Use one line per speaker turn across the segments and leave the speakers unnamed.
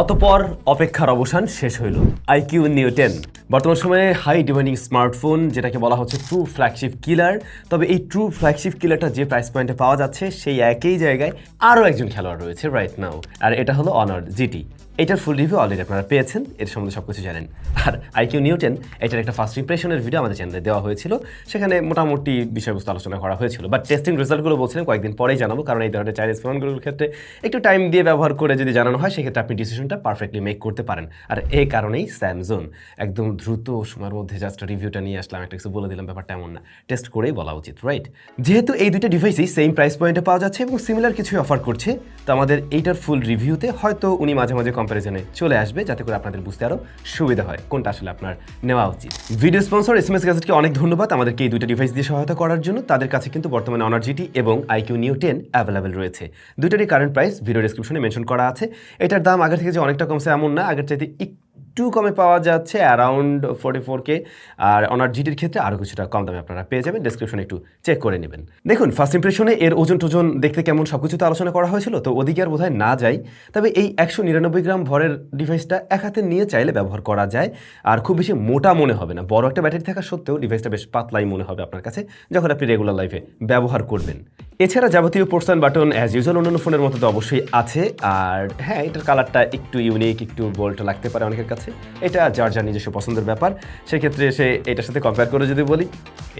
অতপর অপেক্ষার অবসান শেষ হইল। আইকিউ নিউ টেন বর্তমান সময়ে হাই ডিমান্ডিং স্মার্টফোন যেটাকে বলা হচ্ছে ট্রু ফ্ল্যাগশিপ কিলার তবে এই ট্রু ফ্ল্যাগশিপ কিলারটা যে প্রাইস পয়েন্টে পাওয়া যাচ্ছে, সেই একই জায়গায় আরও একজন খেলোয়াড় রয়েছে রাইট নাও আর এটা হলো অনার জিটি এটার ফুল রিভিউ অলরেডি আপনারা পেয়েছেন, এর সম্বন্ধে সব কিছু জানেন। আর আইকিউ নিউটেন এটার একটা ফার্স্ট ইমপ্রেশনের ভিডিও আমাদের চ্যানেলে দেওয়া হয়েছিল। সেখানে মোটামুটি বিষয়বস্তু আলোচনা করা হয়েছিল। বাট টেস্টিং রেজাল্টগুলো বলছিলেন কয়েকদিন পরেই জানাব, কারণ এই ধরনের চাইনিজ ফোনগুলোর ক্ষেত্রে একটু টাইম দিয়ে ব্যবহার করে যদি জানানো হয়, সেক্ষেত্রে আপনি ডিসিশনটা পারফেক্টলি মেক করতে পারেন। আর এই কারণেই স্যামসুন একদম দ্রুত সময়ের মধ্যে জাস্ট রিভিউটা নিয়ে আসলাম, একটা কিছু বলে দিলাম, ব্যাপারটা এমন না। টেস্ট করেই বলা উচিত রাইট যেহেতু এই দুইটা ডিভাইসই সেম প্রাইস পয়েন্টে পাওয়া যাচ্ছে এবং সিমিলার কিছুই অফার করছে, তো আমাদের এইটার ফুল রিভিউতে হয়তো উনি মাঝে মাঝে কম্প্যারিজনে চলে আসবে, যাতে করে আপনাদের বুঝতে আরও সুবিধা হয়, কোনটা আসলে আপনার নেওয়া উচিত। Video sponsor S M S গ্যাজেটকে অনেক ধন্যবাদ আমাদেরকে এই দুইটা ডিভাইস দিয়ে সহায়তা করার জন্য। তাদের কাছে কিন্তু বর্তমানে অনার জিটি এবং আইকিউ নিউ টেন অ্যাভেলেবেল রয়েছে। দুইটারই কারেন্ট প্রাইস ভিডিও ডিসক্রিপশনে মেনশন করা আছে। এটার দাম আগের থেকে যে অনেকটা কমছে এমন না, আগের চাইতে একটু কমে পাওয়া যাচ্ছে অ্যারাউন্ড ফোর্টি ফোর কে আর অনার জিটির ক্ষেত্রে আরও কিছুটা কম দামে আপনারা পেয়ে যাবেন। ডিসক্রিপশনে একটু চেক করে নেবেন। দেখুন ফার্স্ট ইমপ্রেশনে এর ওজন টোজন দেখতে কেমন সব কিছু তো আলোচনা করা হয়েছিল, তো ওদিকে আর বোধহয় না যাই। তবে এই একশো নিরানব্বই গ্রাম ভরের ডিভাইসটা এক হাতে নিয়ে চাইলে ব্যবহার করা যায়, আর খুব বেশি মোটা মনে হবে না। বড় একটা ব্যাটারি থাকা সত্ত্বেও ডিভাইসটা বেশ পাতলাই মনে হবে আপনার কাছে, যখন আপনি রেগুলার লাইফে ব্যবহার করবেন। এছাড়া যাবতীয় পোর্সান বাটন অ্যাজ ইউজুয়াল অন্যান্য ফোনের মতো তো অবশ্যই আছে, আর হ্যাঁ এটার কালারটা একটু ইউনিক একটু বোল্ট লাগতে পারে অনেকের কাছে। এটা যার যার নিজস্ব পছন্দের ব্যাপার, সেক্ষেত্রে সে এটার সাথে কম্পেয়ার করে যদি বলি,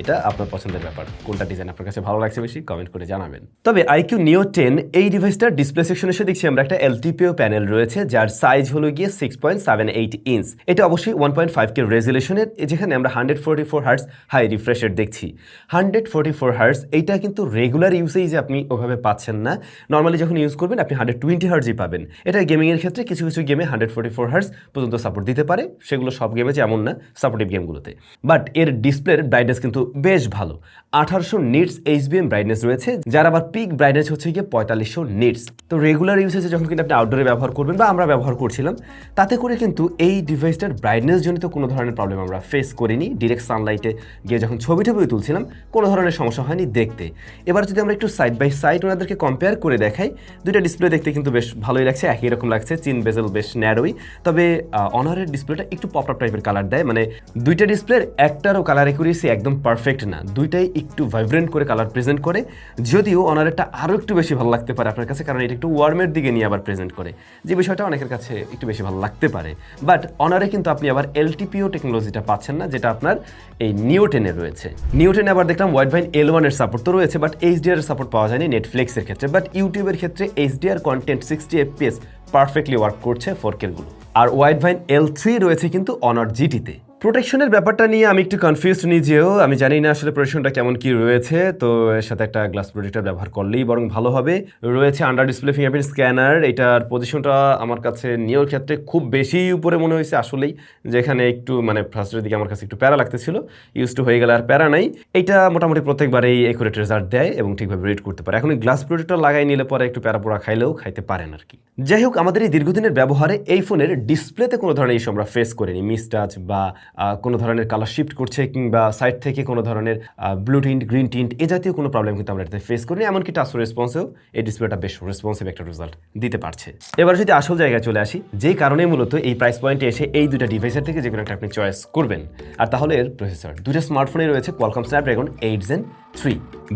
এটা আপনার পছন্দের ব্যাপার। কোনটা ডিজাইন আপনার কাছে ভালো লাগছে বেশি কমেন্ট করে জানাবেন। তবে আইকিউ নিও টেন এই ডিভাইসটার ডিসপ্লে সেকশনে এসে দেখছি আমরা একটা এলটিপিও প্যানেল রয়েছে, যার সাইজ হলো গিয়ে six point seven eight inch এটা অবশ্যই ওয়ান পয়েন্ট ফাইভ কে রেজুলেশনের যেখানে আমরা hundred forty four hertz high রিফ্রেশের দেখছি। হান্ড্রেড ফোর্টি ফোর হার্স এইটা কিন্তু রেগুলার ইউসেই আপনি ওভাবে পাচ্ছেন না। নর্মালি যখন ইউজ করবেন, আপনি হান্ড্রেড টোয়েন্টি হার্সই পাবেন। এটা গেমিংয়ের ক্ষেত্রে কিছু কিছু গেমে হান্ড্রেড ফোর্টি ফোর হার্স পর্যন্ত সাপোর্ট দিতে পারে, সেগুলো সব গেমে যেমন না সাপোর্টিভ গেমগুলোতে বাট এর ডিসপ্লের ব্রাইটনেস কিন্তু বেশ ভালো। আঠারোশো নিটস এইচবিএম ব্রাইটনেস রয়েছে, যার আবার পিক ব্রাইটনেস হচ্ছে গিয়ে পঁয়তাল্লিশশো নিটস তো রেগুলার ইউসেজে যখন কিন্তু আপনি আউটডোরে ব্যবহার করবেন বা আমরা ব্যবহার করছিলাম, তাতে করে কিন্তু এই ডিভাইসটার ব্রাইটনেস জনিত কোনো ধরনের প্রবলেম আমরা ফেস করিনি। ডিরেক্ট সানলাইটে গিয়ে যখন ছবি টবি তুলছিলাম, কোনো ধরনের সমস্যা হয়নি দেখতে। এবার যদি আমরা একটু সাইড বাই সাইড ওনাদেরকে কম্পেয়ার করে দেখাই, দুইটা ডিসপ্লে দেখতে কিন্তু বেশ ভালোই লাগছে, একই রকম লাগছে চিন বেজেল বেশ ন্যারোই তবে অনারের ডিসপ্লেটা একটু পপ আপ টাইপের কালার দেয়। মানে দুইটা ডিসপ্লের একটারও কালার একুরেসি একদম পারফেক্ট না। দুইটাই একটু ভাইব্রেন্ট করে কালার প্রেজেন্ট করে। যদিও অনারেরটা আরও একটু বেশি ভালো লাগতে পারে আপনার কাছে, কারণ এটা একটু ওয়ার্মের দিকে নিয়ে আবার প্রেজেন্ট করে। যে বিষয়টা অনেকের কাছে একটু বেশি ভালো লাগতে পারে। বাট অনারে কিন্তু আপনি আবার এলটিপিও টেকনোলজিটা পাচ্ছেন না, যেটা আপনার এই নিউটেনে রয়েছে। নিউটেনে আবার দেখলাম ওয়াইড ভাইন এল ওয়ানের সাপোর্ট তো রয়েছে বাট এইচডিআর সাপোর্ট পাওয়া যায়নি নেটফ্লিক্সের ক্ষেত্রে। বাট ইউটিউবের ক্ষেত্রে HDR content sixty FPS perfectly work করছে ফোরকেরগুলো আর ওয়াইড ভাইন এল থ্রি রয়েছে কিন্তু অনার জিটিতে প্রোটেকশনের ব্যাপারটা নিয়ে আমি একটু কনফিউজড নিজেও। আমি জানি না আসলে প্রোটেকশনটা কেমন কি রয়েছে। তো এর সাথে একটা গ্লাস প্রোটেক্টর ব্যবহার করলেই বরং ভালো হবে। রয়েছে আন্ডার ডিসপ্লে ফিঙ্গারপ্রিন্ট স্ক্যানার এটার পজিশনটা আমার কাছে নিয়োর ক্ষেত্রে খুব বেশি উপরে মনে হয়েছে আসলেই। যেখানে একটু মানে ফার্স্টের দিকে আমার কাছে একটু প্যারা লাগতেছিল। ইউজ টু হয়ে গেলে আর প্যারা নাই। এটা মোটামুটি প্রত্যেকবারেই একুরেট রেজাল্ট দেয় এবং ঠিকভাবে রেড করতে পারে। এখন গ্লাস প্রোটেক্টর লাগাই নিলে পরে একটু প্যারা পোড়া খাইলেও খাইতে পারেন আর কি। যাই হোক, আমাদের এই দীর্ঘদিনের ব্যবহারে এই ফোনের ডিসপ্লেতে কোনো ধরনের ইস্যু আমরা ফেস করিনি। মিস টাচ বা কোনো ধরনের কালার শিফট করছে কিংবা সাইড থেকে কোনো ধরনের ব্লু টিন্ট গ্রিন টিন্ট এ জাতীয় কোনো প্রবলেম কিন্তু আমরা এটাতে ফেস করিনি, এমনকি টাচ রেসপন্সেও এই ডিসপ্লেটা বেশ রেসপন্সিভ একটা রেজাল্ট দিতে পারছে। এবার যদি আসল জায়গায় চলে আসি যে কারণে মূলত এই প্রাইস পয়েন্টে এসে এই দুটা ডিভাইসের থেকে যে কোনো একটা আপনি চয়েস করবেন। আর তাহলে এর প্রসেসর দুটা স্মার্টফোনে রয়েছে Qualcomm Snapdragon eight gen three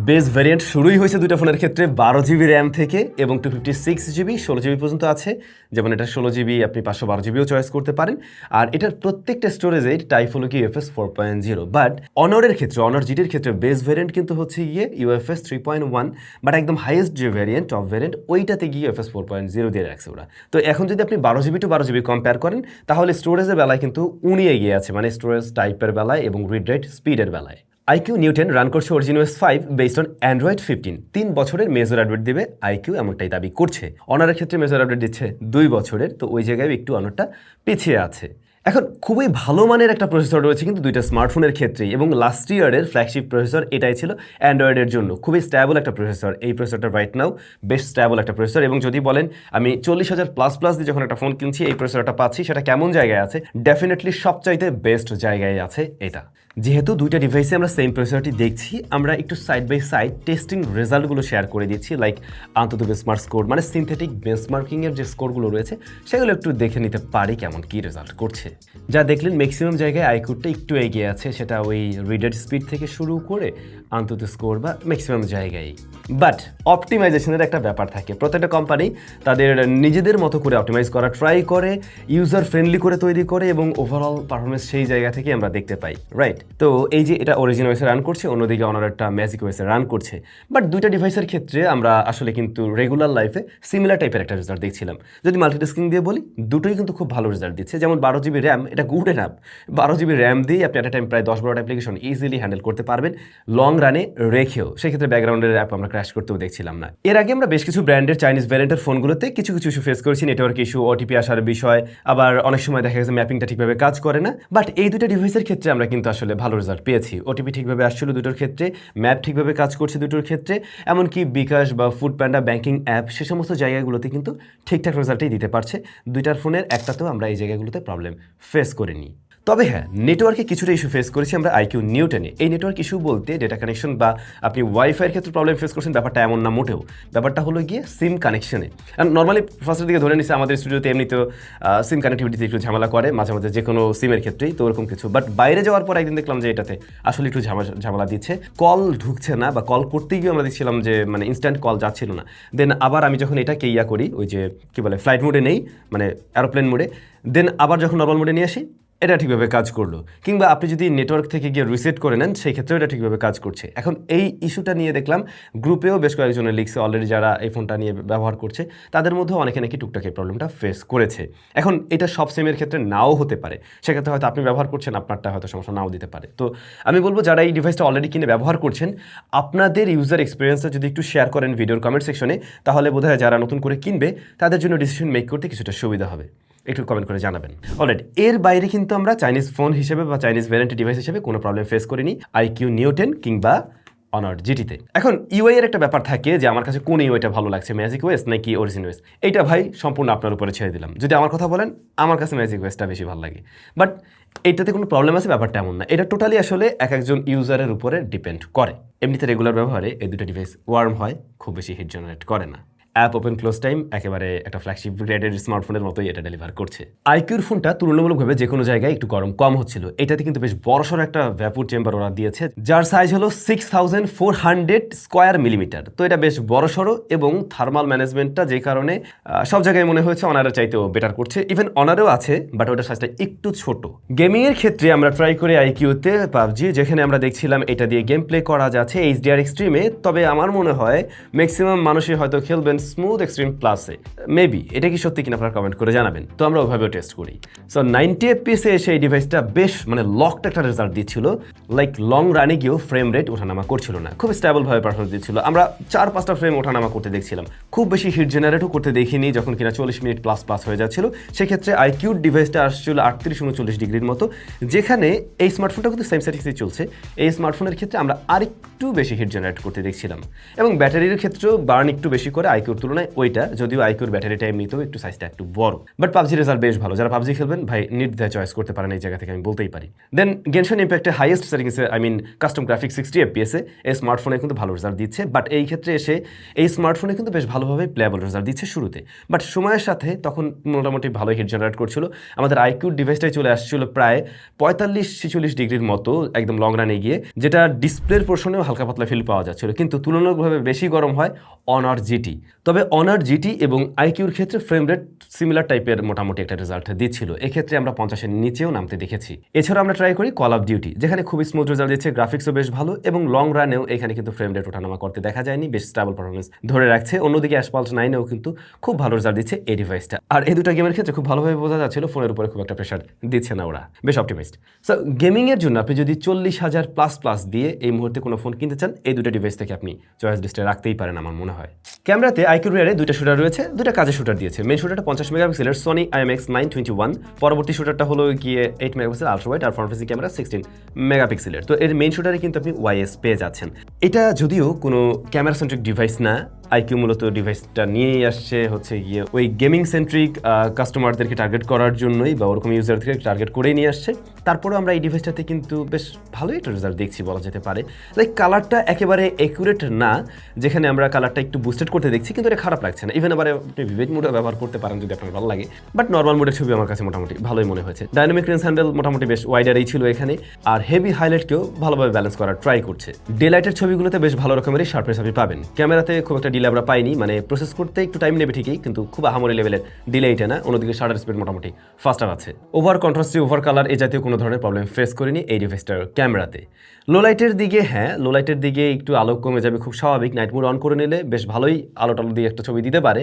base variant শুরুই হয়েছে দুটো ফোনের ক্ষেত্রে, বারো জিবি র্যাম থেকে এবং টু ফিফটি সিক্স জিবি ষোলো জিবি পর্যন্ত আছে। যেমন এটা ষোলো জিবি আপনি পাঁচশো বারো জিবিও চয়েস করতে পারেন। আর এটার প্রত্যেকটা স্টোরেজে টাইপ হলো কি UFS four point zero but অনরের ক্ষেত্রে অনর জিটির ক্ষেত্রে বেস ভ্যারিয়েন্ট কিন্তু হচ্ছে গিয়ে UFS three point one but একদম হাইয়েস্ট যে ভ্যারিয়েন্ট টপ ভ্যারিয়েন্ট ওইটাতে গিয়ে ইউএফএস ফোর পয়েন্ট জিরো দিয়ে রাখছে ওরা। তো এখন যদি আপনি বারো জিবি টু বারো জিবি কম্পেয়ার করেন, তাহলে স্টোরেজের বেলায় কিন্তু উনি এগিয়ে আছে। মানে স্টোরেজ টাইপের বেলায় এবং রিড রেট স্পিডের বেলায়। আইকিউ নিউটেন রান করছে OriginOS five based on Android fifteen তিন বছরের মেজর আপডেট দেবে আইকিউ এমনটাই দাবি করছে। অনারের ক্ষেত্রে মেজর আপডেট দিচ্ছে দুই বছরের, তো ওই জায়গায় একটু অনারটা পিছিয়ে আছে। এখন খুবই ভালো মানের একটা প্রসেসর রয়েছে কিন্তু দুইটা স্মার্টফোনের ক্ষেত্রেই এবং লাস্ট ইয়ারের ফ্ল্যাগশিপ প্রসেসর এটাই ছিল অ্যান্ড্রয়েডের জন্য। খুবই স্ট্যাবল একটা প্রসেসর এই প্রসেসরটা রাইট নাও বেশ স্ট্যাবল একটা প্রসেসর এবং যদি বলেন আমি চল্লিশ হাজার প্লাস প্লাস দিয়ে যখন একটা ফোন কিনছি, এই প্রসেসরটা পাচ্ছি, সেটা কেমন জায়গায় আছে? ডেফিনেটলি সবচাইতে বেস্ট জায়গায় আছে এটা। যেহেতু দুইটা ডিভাইসে আমরা সেম প্রসেসরটি দেখছি, আমরা একটু সাইড বাই সাইড টেস্টিং রেজাল্টগুলো শেয়ার করে দিচ্ছি লাইক আন্তত বেসমার্ক স্কোর মানে সিনথেটিক বেসমার্কিংয়ের যে স্কোরগুলো রয়েছে, সেগুলো একটু দেখে নিতে পারি কেমন কি রেজাল্ট করছে। যা দেখলেন ম্যাক্সিমাম জায়গায় আইকুডটা একটু এগিয়ে আছে, সেটা ওই রিডার স্পিড থেকে শুরু করে আন্তত স্কোর বা ম্যাক্সিমাম জায়গায়। বাট অপটিমাইজেশনের একটা ব্যাপার থাকে। প্রত্যেকটা কোম্পানি তাদের নিজেদের মতো করে অপটিমাইজ করা ট্রাই করে ইউজার ফ্রেন্ডলি করে তৈরি করে এবং ওভারঅল পারফরমেন্স সেই জায়গা থেকে আমরা দেখতে পাই রাইট তো এই যে এটা অরিজিনাল ওয়েসে রান করছে, অন্যদিকে অনার একটা ম্যাজিক ওয়েসে রান করছে। বাট দুইটা ডিভাইসের ক্ষেত্রে আমরা আসলে কিন্তু রেগুলার লাইফে সিমিলার টাইপের একটা রেজাল্ট দেখছিলাম। যদি মাল্টিটাস্কিং দিয়ে বলি, দুটোই কিন্তু খুব ভালো রেজাল্ট দিচ্ছে। যেমন বারো জিবি র্যাম এটা গুড অ্যাপ বারো জিবি র্যাম দিয়ে আপনি একটা টাইম প্রায় দশ বারোটা অ্যাপ্লিকেশন ইজিলি হ্যান্ডেল করতে পারবেন। লং রানে রেখেও, সেক্ষেত্রে ব্যাকগ্রাউন্ডের অ্যাপ আমরা ক্র্যাশ করতেও দেখছিলাম না। এর আগে আমরা বেশ কিছু ব্র্যান্ডের চাইনিজ ভ্যারিয়েন্টের ফোনগুলোতে কিছু কিছু ইস্যু ফেস করেছি নেটওয়ার্ক ইস্যু ওটিপি আসার বিষয়, আবার অনেক সময় দেখা গেছে ম্যাপিংটা ঠিকভাবে কাজ করে না বাট এই দুটো ডিভাইসের ক্ষেত্রে আমরা কিন্তু আসলে ভালো রেজাল্ট পেয়েছি। ওটিপি ঠিকভাবে আসছিল দুটোর ক্ষেত্রে ম্যাপ ঠিকভাবে কাজ করছে দুটোর ক্ষেত্রে, এমনকি বিকাশ বা ফুড প্যান্ডা ব্যাঙ্কিং অ্যাপ সে সমস্ত জায়গাগুলোতে কিন্তু ঠিকঠাক রেজাল্টই দিতে পারছে। দুইটার ফোনের একটাতেও আমরা এই জায়গাগুলোতে প্রবলেম ফেস করিনি তবে হ্যাঁ নেটওয়ার্কে কিছুটা ইস্যু ফেস করেছি আমরা আইকিউ নিউটেনে এই নেটওয়ার্ক ইস্যু বলতে ডেটা কানেকশন বা আপনি ওয়াইফাইয়ের ক্ষেত্রে প্রবলেম ফেস করছেন ব্যাপারটা এমন না মোটেও। ব্যাপারটা হলো গিয়ে সিম কানেকশনে নর্মালি ফার্স্টের দিকে ধরে নিচ্ছে আমাদের স্টুডিওতে এমনিতেও সিম কানেক্টিভিটিতে একটু ঝামেলা করে, মাঝে মাঝে যে কোনো সিমের ক্ষেত্রেই, তো ওরকম কিছু। বাট বাইরে যাওয়ার পর একদিন দেখলাম যে এটাতে আসলে একটু ঝামেলা ঝামেলা দিচ্ছে। কল ঢুকছে না বা কল করতে গিয়ে আমরা দেখছিলাম যে মানে ইনস্ট্যান্ট কল যাচ্ছিল না। দেন আবার আমি যখন এটাকে ইয়া করি, ওই যে কী বলে ফ্লাইট মোডে নেই মানে অ্যারোপ্লেন মোডে দেন আবার যখন নর্মাল মোডে নিয়ে আসি এটা ঠিকভাবে কাজ করল। কিংবা আপনি যদি নেটওয়ার্ক থেকে গিয়ে রিসেট করে নেন, সেই ক্ষেত্রেও এটা ঠিকভাবে কাজ করছে। এখন এই ইস্যুটা নিয়ে দেখলাম গ্রুপেও বেশ কয়েকজনের লিখছে অলরেডি যারা এই ফোনটা নিয়ে ব্যবহার করছে, তাদের মধ্যেও অনেকে নাকি টুকটাক এই প্রবলেমটা ফেস করেছে। এখন এটা সব সিমের ক্ষেত্রে নাও হতে পারে। সেক্ষেত্রে হয়তো আপনি ব্যবহার করছেন, আপনারটা হয়তো সমস্যা নাও দিতে পারে। তো আমি বলব, যারা এই ডিভাইসটা অলরেডি কিনে ব্যবহার করছেন, আপনাদের ইউজার এক্সপিরিয়েন্সটা যদি একটু শেয়ার করেন ভিডিওর কমেন্ট সেকশনে তাহলে বোধহয় যারা নতুন করে কিনবে, তাদের জন্য ডিসিশন মেক করতে কিছুটা সুবিধা হবে। একটু কমেন্ট করে জানাবেন। অলরেডি এর বাইরে কিন্তু আমরা চাইনিজ ফোন হিসেবে বা চাইনিজ ভ্যারেন্টি ডিভাইস হিসেবে কোনো প্রবলেম ফেস করিনি আই আইকিউ নিউটেন কিংবা অনার জিটিতে এখন ইউআই এর একটা ব্যাপার থাকে যে আমার কাছে কোন ইউআইটা ভালো লাগছে ম্যাজিক ওয়েস নাকি অরিজিন ওয়েস এইটা ভাই সম্পূর্ণ আপনার উপরে ছেড়ে দিলাম। যদি আমার কথা বলেন, আমার কাছে ম্যাজিক ওয়েসটা বেশি ভালো লাগে। বাট এইটাতে কোনো প্রবলেম আছে ব্যাপারটা এমন না। এটা টোটালি আসলে এক একজন ইউজারের উপরে ডিপেন্ড করে। এমনিতে রেগুলার ব্যবহারে এই দুটো ডিভাইস ওয়ার্ম হয়, খুব বেশি হিট জেনারেট করে না। অ্যাপ ওপেন ক্লোজ টাইম একেবারে একটা ফ্ল্যাগশিপ গ্রেডের স্মার্টফোনের মতোই এটা ডেলিভার করছে। আইকিউর ফোনটা তুলনামূলকভাবে যে কোনো জায়গায় একটু গরম, কম হচ্ছিল। এটাতে কিন্তু বেশ বড়সড় একটা ভ্যাপুর চেম্বার ওরা দিয়েছে, যার সাইজ হলো six thousand four hundred square millimetre তো এটা বেশ বড়সড় এবং থার্মাল ম্যানেজমেন্টটা যে কারণে সব জায়গায় মনে হয়েছে অনারের চাইতেও বেটার করছে। ইভেন অনারেও আছে বাট ওটার সাইজটা একটু ছোট। গেমিং এর ক্ষেত্রে আমরা ট্রাই করি আইকিউতে পাবজি, যেখানে আমরা দেখছিলাম এটা দিয়ে গেম প্লে করা যাচ্ছে এইচডিআর এক্সট্রিমে তবে আমার মনে হয় ম্যাক্সিমাম মানুষই হয়তো খেলবেন স্মুথ এক্সট্রিম প্লাসে মেবি এটা কি সত্যি কিনা আপনারা কমেন্ট করে জানাবেন। তো আমরা ওইভাবেও টেস্ট করি। সো নাইনটি এফপিএসে এসে এই ডিভাইসটা বেশ মানে লকড একটা রেজাল্ট দিচ্ছিল। লাইক লং রানে গিয়েও ফ্রেম রেট ওঠানামা করছিল না। খুব স্টেবলভাবে পারফরমেন্স দিচ্ছিল। আমরা চার পাঁচটা ফ্রেম ওঠানামা করতে দেখছিলাম। খুব বেশি হিট জেনারেটও করতে দেখিনি যখন কিনা চল্লিশ মিনিট প্লাস প্লাস হয়ে যাচ্ছিল। সেক্ষেত্রে আইকিউর ডিভাইসটা আসছিল আটত্রিশ উনচল্লিশ ডিগ্রির মতো। যেখানে এই স্মার্টফোনটা কিন্তু সেম সেটিংসই চলছে। এই স্মার্টফোনের ক্ষেত্রে আমরা আরেকটু বেশি হিট জেনারেট করতে দেখছিলাম। এবং ব্যাটারির ক্ষেত্রেও বার্ন একটু বেশি করে আইকিউর তুলনায় ওইটা যদিও আইকিউর ব্যাটারি টাইম নিতেও একটু সাইজটা একটু বড়। বাট পাবজি রেজাল্ট বেশ ভালো। যারা পাবজি খেলবেন, ভাই, নির্দ্বিধায় চয়েস করতে পারেন এই জায়গা থেকে, আমি বলতেই পারি। দেন গেনশন ইম্প্যাক্টে হাইয়েস্ট সেটিংসে I mean custom graphic sixty এফপিএসে এই স্মার্টফোনে কিন্তু ভালো রেজাল্ট দিচ্ছে। বাট এই ক্ষেত্রে এসে, এই স্মার্টফোনে কিন্তু বেশ ভালোভাবে প্লেয়াবল রেজাল্ট দিচ্ছে শুরুতে। বাট সময়ের সাথে তখন মোটামুটি ভালো হিট জেনারেট করছিল। আমাদের আইকিউর ডিভাইসটাই চলে আসছিল প্রায় পঁয়তাল্লিশ ছেচল্লিশ ডিগ্রির মতো একদম লং রানে গিয়ে, যেটা ডিসপ্লের পোর্শনেও হালকা পাতলা ফিল পাওয়া যাচ্ছিল। কিন্তু তুলনামূলকভাবে বেশি গরম হয় অনার জিটি তবে অনার জিটি এবং আইকিউর ক্ষেত্রে ফ্রেম রেট সিমিলার টাইপের মোটামুটি একটা রেজাল্ট দিচ্ছিল। এক্ষেত্রে আমরা পঞ্চাশের নিচেও নামতে দেখেছি। এছাড়া আমরা ট্রাই করি কল অফ ডিউটি যেখানে খুবই স্মুথ রেজাল্ট দিচ্ছে গ্রাফিক্সও বেশ ভালো এবং লং রানেও এখানে কিন্তু ফ্রেম রেট ওঠানামা করতে দেখা যায়নি, বেশ স্টেবল পারফরমেন্স ধরে রাখছে। অন্যদিকে অ্যাসপাল্ট নাইনেও কিন্তু খুব ভালো রেজাল্ট দিচ্ছে এই ডিভাইসটা আর এই দুটো গেমের ক্ষেত্রে খুব ভালোভাবে বোঝা যাচ্ছিল ফোনের উপরে খুব একটা প্রেশার দিচ্ছে না ওরা। বেশ অপটিমাইজড সো গেমিংয়ের জন্য আপনি যদি চল্লিশ হাজার প্লাস প্লাস দিয়ে এই মুহূর্তে কোনো ফোন কিনতে চান, এই দুটো ডিভাইস থেকে আপনি চয়েস লিস্টে রাখতেই পারেন, আমার মনে হয়। ক্যামেরাতে আইকিউ রিয়ারে দুইটা শুটার রয়েছে, দুইটা কাজে শুটার দিয়েছে। মেন শুটারটা পঞ্চাশ মেগাপিক্সেলের Sony IMX nine twenty one পরবর্তী শুটারটা হলো গিয়ে এইট মেগাপিক্সেল আলট্রা ওয়াইড আর ফ্রন্ট ক্যামেরা সিক্সটিন মেগাপিক্সেলের তো এর মেন শুটারে কিন্তু আপনি ওয়াইএস পেয়ে যাচ্ছেন। এটা যদিও কোনো ক্যামেরা সেন্ট্রিক ডিভাইস না আইকিউ মূলত ডিভাইসটা নিয়েই আসছে, হচ্ছে গিয়ে ওই গেমিং সেন্ট্রিক কাস্টমারদেরকে টার্গেট করার জন্যই বা ওরকম ইউজারদেরকে টার্গেট করেই নিয়ে আসছে। তারপরেও আমরা এই ডিভাইসটাতে কিন্তু বেশ ভালোই একটা রেজাল্ট দেখছি বলা যেতে পারে। লাইক কালারটা একেবারে অ্যাকুরেট না, যেখানে আমরা কালারটা একটু বুস্টেড করতে দেখছি, কিন্তু এটা খারাপ লাগছে না। ইভেন আবার আপনি ভিভেড মোডে ব্যবহার করতে পারেন যদি আপনার ভালো লাগে। বাট নর্মাল মোডের ছবি আমার কাছে মোটামুটি ভালোই মনে হয়েছে। ডাইনামিক রেঞ্জ হ্যান্ডেল মোটামুটি বেশ ওয়াইডারই ছিল এখানে। আর হেভি হাইলাইটকেও ভালোভাবে ব্যালেন্স করার ট্রাই করছে। ডে লাইটের ছবিগুলোতে বেশ ভালো রকমেরই শার্পনেস আপনি পাবেন। ক্যামেরাতে খুব একটা ডিলে আমরা পাইনি মানে প্রসেস করতে একটু টাইম নেবে ঠিকই, কিন্তু খুব আহামরি লেভেলের ডিলে এটা না, অন্যদিকে শাটার স্পিড মোটামুটি ফাস্টার আছে। ওভার কন্ট্রাস্টি ওভার কালার এই জাতীয় কোনো ধরনের প্রবলেম ফেস করিনি এই ডিভাইসটার ক্যামেরাতে লো লাইটের দিকে হ্যাঁ লো লাইটের দিকে একটু আলো কমে যাবে খুব স্বাভাবিক নাইট মোড অন করে নিলে বেশ ভালোই আলো টালো দিয়ে একটা ছবি দিতে পারে।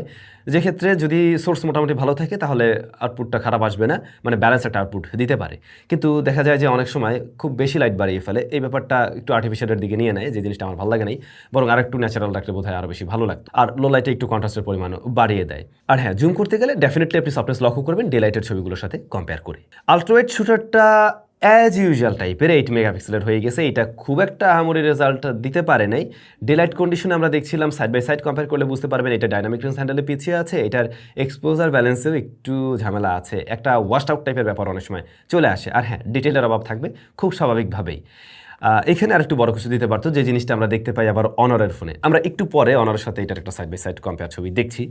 যে ক্ষেত্রে যদি সোর্স মোটামুটি ভালো থাকে, তাহলে আউটপুটটা খারাপ আসবে না মানে ব্যালেন্স একটা আউটপুট দিতে পারে। কিন্তু দেখা যায় যে অনেক সময় খুব বেশি লাইট বাড়িয়ে ফেলে, এই ব্যাপারটা একটু আর্টিফিশিয়ালের দিকে নিয়ে নেয়, যে জিনিসটা আমার ভালো লাগে নাই, বরং আর একটু ন্যাচারাল রাখলে বোধ হয় আরও বেশি ভালো লাগতো। আর লো লাইটে একটু কন্ট্রাস্টের পরিমাণও বাড়িয়ে দেয়। আর হ্যাঁ জুম করতে গেলে ডেফিনেটলি আপনি সফটনেস লক্ষ্য করবেন ডে লাইটের ছবিগুলোর সাথে কম্পেয়ার করে। আলট্রাওয়েট শুটারটা অ্যাজ ইউজুয়াল টাইপের এইট মেগাপিক্সেলের হয়ে গেছে। এটা খুব একটা আহামরি রেজাল্ট দিতে পারে নাই। ডেলাইট কন্ডিশনে আমরা দেখছিলাম সাইড বাই সাইড কম্পেয়ার করলে বুঝতে পারবেন এটা ডাইনামিক রেঞ্জ হ্যান্ডেলে পিছিয়ে আছে। এটার এক্সপোজার ব্যালেন্সেও একটু ঝামেলা আছে। একটা ওয়াশ আউট টাইপের ব্যাপার অনেক সময় চলে আসে। আর হ্যাঁ ডিটেলের অভাব থাকবে খুব স্বাভাবিকভাবেই। এখানে আরেকটু বড় কিছু দিতে পারতো, যে জিনিসটা আমরা দেখতে পাই আবার অনারের ফোনে আমরা একটু পরে অনারের সাথে এটার একটা সাইড বাই সাইড কম্পেয়ার ছবি দেখছি।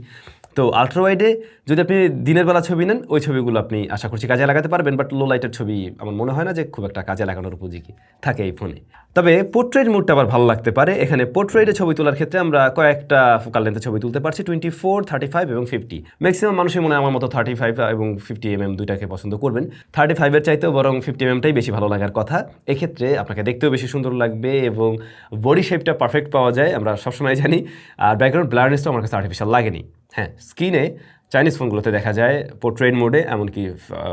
তো আলট্রাওয়াইডে যদি আপনি দিনের বেলা ছবি নেন, ওই ছবিগুলো আপনি আশা করছি কাজে লাগাতে পারবেন বাট লো লাইটের ছবি আমার মনে হয় না যে খুব একটা কাজে লাগানোর উপযোগী থাকে এই ফোনে তবে পোর্ট্রেট মুডটা আবার ভালো লাগতে পারে। এখানে পোর্ট্রেটে ছবি তোলার ক্ষেত্রে আমরা কয়েকটা ফোকাল লেন্থে ছবি তুলতে পারছি টোয়েন্টি ফোর থার্টি ফাইভ এবং ফিফটি ম্যাক্সিমাম মানুষের মনে হয় আমার মতো থার্টি ফাইভ এবং ফিফটি এম এম দুইটাকে পছন্দ করবেন। থার্টি ফাইভের চাইতেও বরং ফিফটি এমএমটাই বেশি ভালো লাগার কথা। এক্ষেত্রে আপনাকে দেখতেও বেশি সুন্দর লাগবে এবং বডি শেপটা পারফেক্ট পাওয়া যায়, আমরা সবসময় জানি। আর ব্যাকগ্রাউন্ড ব্লারনেসটা আমার কাছে আর্টিফিশিয়াল লাগেনি। হ্যাঁ স্ক্রিনে চাইনিজ ফোনগুলোতে দেখা যায় পোর্ট্রেট মোডে এমনকি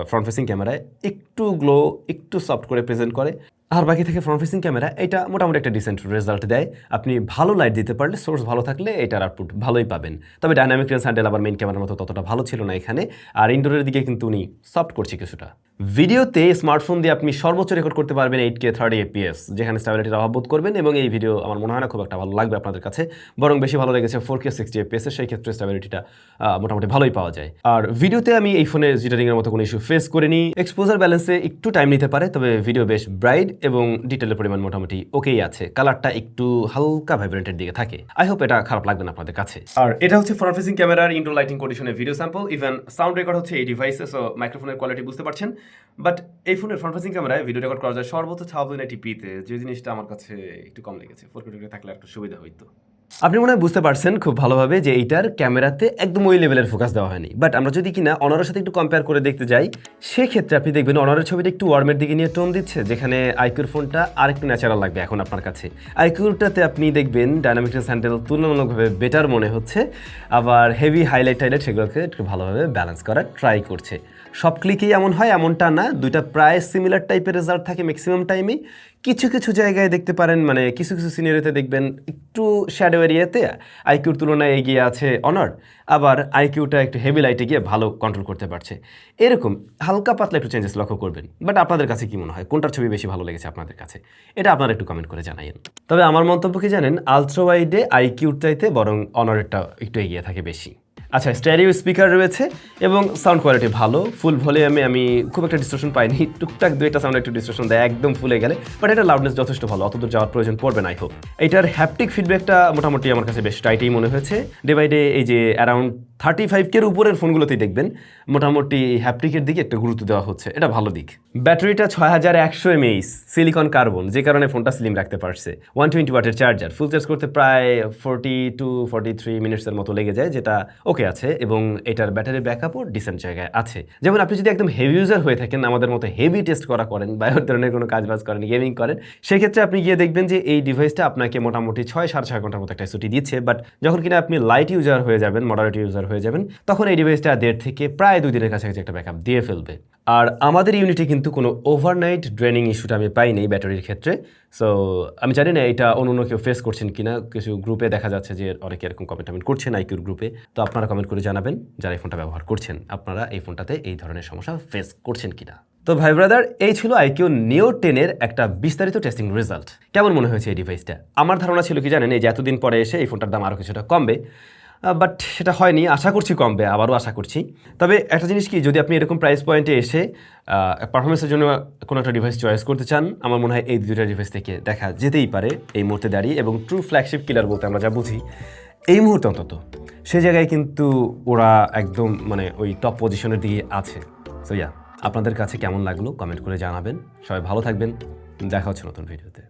ফ্রন্ট ফেসিং ক্যামেরায় একটু গ্লো একটু সফট করে প্রেজেন্ট করে। আর বাকি থেকে ফ্রন্ট ফেসিং ক্যামেরা এটা মোটামুটি একটা ডিসেন্ট রেজাল্ট দেয়। আপনি ভালো লাইট দিতে পারলে সোর্স ভালো থাকলে এটার আউটপুট ভালোই পাবেন। তবে ডাইনামিক রেঞ্জ হ্যান্ডেল আবার মেইন ক্যামেরার মতো ততটা ভালো ছিল না এখানে। আর ইনডোরের দিকে কিন্তু উনি সফট করছে কিছুটা। ভিডিওতে স্মার্টফোন দিয়ে আপনি সর্বোচ্চ রেকর্ড করতে পারবেন এইট কে থার্টি এপিএস যেখানে স্টেবিলিটির অভাব বোধ করবেন এবং এই ভিডিও আমার মনে হয় না খুব একটা ভালো লাগবে আপনাদের কাছে। বরং বেশি ভালো লেগেছে ফোর কে সিক্সটি এপিএস সেই ক্ষেত্রে স্টেবিলিটিটা মোটামুটি ভালোই পাওয়া যায়। আর ভিডিওতে আমি এই ফোনে জিটারিং এর মতো কোনো ইস্যু ফেস করিনি। এক্সপোজার ব্যালেন্সে একটু টাইম নিতে পারে, তবে ভিডিও বেশ ব্রাইট এবং ডিটেলের পরিমাণ মোটামুটি ওকেই আছে। কালারটা একটু হালকা ভাইব্রেন্টের দিকে থাকে। আই হোপ এটা খারাপ লাগবে না আপনাদের কাছে। আর এটা হচ্ছে ফ্রন্ট ফেসিং ক্যামেরার ইন্ডোর লাইটিং কন্ডিশনের video sample even sound record হচ্ছে এই ডিভাইসে সো মাইক্রোফোনের কোয়ালিটি বুঝতে পারছেন। বাট এই ফোনের ফ্রন্ট ফেসিং ক্যামেরায় ভিডিও রেকর্ড করা যায় সর্বোচ্চ থাউজেন্ড এইটি পিতে যে জিনিসটা আমার কাছে একটু কম লেগেছে। ফোর থাকলে একটু সুবিধা হইতো। আপনি মনে হয় বুঝতে পারছেন খুব ভালোভাবে যে এইটার ক্যামেরাতে একদম ওই লেভেলের ফোকাস দেওয়া হয়নি। বাট আমরা যদি কিনা অনারের সাথে একটু কম্পেয়ার করে দেখতে যাই, সেক্ষেত্রে আপনি দেখবেন অনারের ছবিটা একটু ওয়ার্মের দিকে নিয়ে টোন দিচ্ছে, যেখানে আইকিউর ফোনটা আরেকটু ন্যাচারাল লাগবে এখন আপনার কাছে। আইকিউরটাতে আপনি দেখবেন ডাইনামিক হ্যান্ডেল তুলনামূলকভাবে বেটার মনে হচ্ছে, আবার হেভি হাইলাইট টাইলাইট সেগুলোকে একটু ভালোভাবে ব্যালেন্স করার ট্রাই করছে। সব ক্লিকেই এমন হয়, এমনটা না। দুইটা প্রায় সিমিলার টাইপের রেজাল্ট থাকে ম্যাক্সিমাম টাইমেই কিছু কিছু জায়গায় দেখতে পারেন মানে কিছু কিছু সিনিয়রিতে দেখবেন একটু শ্যাডো এরিয়াতে আইকিউর তুলনায় এগিয়ে আছে অনার আবার আইকিউটা একটু হেভি লাইটে গিয়ে ভালো কন্ট্রোল করতে পারছে। এরকম হালকা পাতলা একটু চেঞ্জেস লক্ষ্য করবেন। বাট আপনাদের কাছে কি মনে হয়? কোনটার ছবি বেশি ভালো লেগেছে আপনাদের কাছে? এটা আপনারা একটু কমেন্ট করে জানাইন তবে আমার মন্তব্য কি জানেন? আলট্রা ওয়াইডে আইকিউর চাইতে বরং অনারেরটা একটু এগিয়ে থাকে বেশি। আচ্ছা স্ট্যারিও স্পিকার রয়েছে এবং সাউন্ড কোয়ালিটি ভালো, ফুল ভলিউমে আমি খুব একটা ডিস্ট্রেশন পাইনি। টুকটাক দু একটা সাউন্ড একটু ডিস্ট্রেশন দেয়, একদম ফুলে গেলে। বাট এটা লাউডনেস যথেষ্ট ভালো, অত দূর যাওয়ার প্রয়োজন পড়বে না হোপ এটার হ্যাপটিক ফিডব্যাকটা মোটামুটি আমার কাছে বেশ টাইটেই মনে হয়েছে। ডে বাই ডে এই যে অ্যারাউন্ড থার্টি ফাইভ কের উপরের ফোনগুলোতেই দেখবেন মোটামুটি হ্যাপটিকের দিকে একটু গুরুত্ব দেওয়া হচ্ছে। এটা ভালো দিক। ব্যাটারিটা ছয় হাজার একশো এমএইচ সিলিকন কার্বন যে কারণে ফোনটা স্লিম রাখতে পারছে। ওয়ান টোয়েন্টি ওয়াটের চার্জার ফুল চার্জ করতে প্রায় ফোর্টি টু ফোর্টি থ্রি মিনিটসের মতো লেগে যায়, যেটা ওকে আছে এবং এটার ব্যাটারি ব্যাকআপও ডিসেন্ট জায়গায় আছে। যেমন আপনি যদি একদম হেভি ইউজার হয়ে থাকেন, আমাদের মতো হেভি টেস্ট করা করেন বা ধরনের কোনো কাজ বাজ করেন গেমিং করেন, সেক্ষেত্রে আপনি গিয়ে দেখবেন যে এই ডিভাইসটা আপনাকে মোটামুটি ছয় সাড়ে ছয় ঘণ্টার মতো একটা ছুটি দিচ্ছে। বাট যখন কিনা আপনি লাইট ইউজার হয়ে যাবেন মডারেট ইউজার হয়ে যাবেন, তখন এই ডিভাইসটা দেড় থেকে প্রায় দুই দিনের কাছাকাছি একটা ব্যাকআপ দিয়ে ফেলবে। আর আমাদের ইউনিটে কিন্তু কোনো ওভারনাইট ড্রেনিং ইস্যুটা আমি পাইনি ব্যাটারির ক্ষেত্রে। সো আমি জানি না এটা অন্য অন্য কেউ ফেস করছেন কিনা, কিছু গ্রুপে দেখা যাচ্ছে যে অনেকে এরকম কমেন্ট টমেন্ট করছেন আইকিউর গ্রুপে তো আপনারা কমেন্ট করে জানাবেন, যারা এই ফোনটা ব্যবহার করছেন, আপনারা এই ফোনটাতে এই ধরনের সমস্যা ফেস করছেন কিনা। তো ভাই ব্রাদার এই ছিল আইকিউ নিও টেনের একটা বিস্তারিত টেস্টিং রেজাল্ট কেমন মনে হয়েছে এই ডিভাইসটা আমার ধারণা ছিল কি জানেন, এই যে এতদিন পরে এসে এই ফোনটার দাম আরও কিছুটা কমবে। বাট সেটা হয়নি। আশা করছি কমবে, আবারও আশা করছি। তবে একটা জিনিস কি, যদি আপনি এরকম প্রাইস পয়েন্টে এসে পারফরমেন্সের জন্য কোনো একটা ডিভাইস চয়েস করতে চান, আমার মনে হয় এই দুইটা ডিভাইস থেকে দেখা যেতেই পারে এই মুহূর্তে দাঁড়িয়ে। এবং ট্রু ফ্ল্যাগশিপ কিলার বলতে আমরা যা বুঝি, এই মুহূর্তে অন্তত, সে জায়গায় কিন্তু ওরা একদম মানে ওই টপ পজিশনের দিকে আছে। সো ইয়া আপনাদের কাছে কেমন লাগল কমেন্ট করে জানাবেন। সবাই ভালো থাকবেন। দেখা হচ্ছে নতুন ভিডিওতে